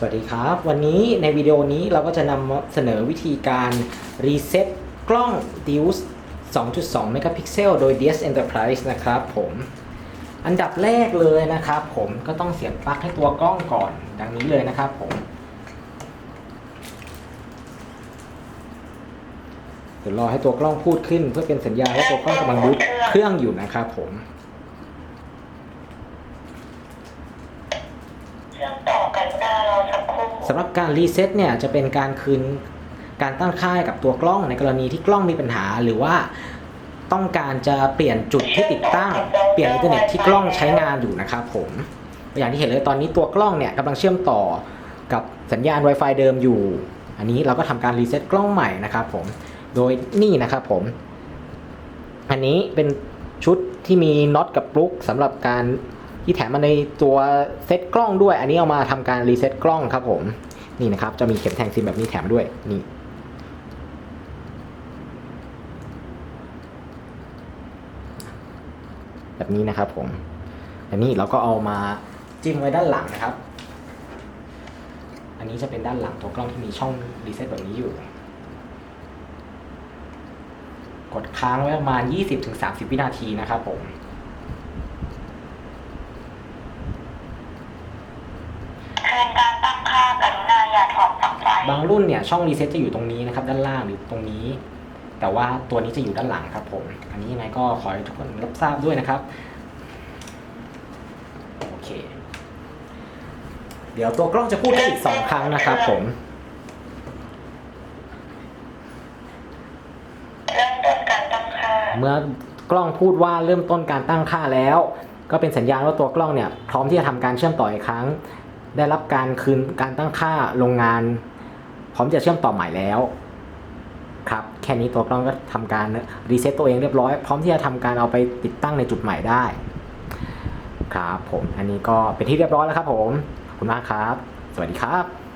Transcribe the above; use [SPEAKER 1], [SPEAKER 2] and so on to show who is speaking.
[SPEAKER 1] สวัสดีครับ วันนี้ในวิดีโอนี้เราก็จะนำเสนอวิธีการรีเซ็ตกล้อง Deus 2.2 megapixel โดย DS Enterprise นะครับผมอันดับแรกเลยนะครับผมก็ต้องเสียบปลั๊กให้ตัวกล้องก่อนดังนี้เลยนะครับผมเดี๋ยวรอให้ตัวกล้องพูดขึ้น เพื่อเป็นสัญญาณว่าตัวกล้องกำลังบูตเครื่องอยู่นะครับผม
[SPEAKER 2] เชื่อมต่อกันได้รอสักครู่
[SPEAKER 1] สำหรับการรีเซ็ตเนี่ยจะเป็นการคืนการตั้งค่าให้กับตัวกล้องในกรณีที่กล้องมีปัญหาหรือว่าต้องการจะเปลี่ยนจุดที่ติดตั้ง เปลี่ยนอินเทอร์เน็ตที่กล้องใช้งานอยู่นะครับผม อย่างที่เห็นเลยตอนนี้ตัวกล้องเนี่ยกำลังเชื่อมต่อกับสัญญาณ Wi-Fi เดิมอยู่ อันนี้เราก็ทำการรีเซ็ตกล้องใหม่นะครับผม โดยนี่นะครับผม อันนี้เป็นชุดที่มีน็อตกับปลั๊กสำหรับการ ที่แถมมาในตัวเซ็ตกล้องด้วย อันนี้เอามาทำการรีเซ็ตกล้องครับผมนี่นะครับจะมีเข็มแทงซิมแบบนี้แถมด้วยนี่แบบนี้นะครับผมอันนี้เราก็เอามาจิ้มไว้ด้านหลังนะครับ อันนี้จะเป็นด้านหลังตัวกล้องที่มีช่องรีเซ็ตแบบนี้อยู่ กดค้างไว้ประมาณ 20-30 วินาทีนะครับผม
[SPEAKER 2] คืนการตั้งค่ากรุณาอย่าถอดปลั๊กไฟ
[SPEAKER 1] บางรุ่นเนี่ยช่องรีเซ็ตจะอยู่ตรงนี้นะครับ ด้านล่างหรือตรงนี้ แต่ว่าตัวนี้จะอยู่ด้านหลังครับผม อันนี้ยังไงก็ขอให้ทุกคนรับทราบด้วยนะครับโอเค เดี๋ยวตัวกล้องจะพูดได้อีกสองครั้งนะครับผม
[SPEAKER 2] เริ่มต้นการตั้งค่า
[SPEAKER 1] เมื่อกล้องพูดว่าเริ่มต้นการตั้งค่าแล้ว ก็เป็นสัญญาณว่าตัวกล้องเนี่ยพร้อมที่จะทำการเชื่อมต่ออีกครั้ง ได้รับการคืนการตั้งค่าโรงงาน พร้อมจะเชื่อมต่อใหม่แล้วครับแค่นี้ตัวกล้องก็ทำการรีเซ็ตตัวเองเรียบร้อย พร้อมที่จะทำการเอาไปติดตั้งในจุดใหม่ได้ครับผมอันนี้ก็เป็นที่เรียบร้อยแล้วครับผมขอบคุณมากครับ สวัสดีครับ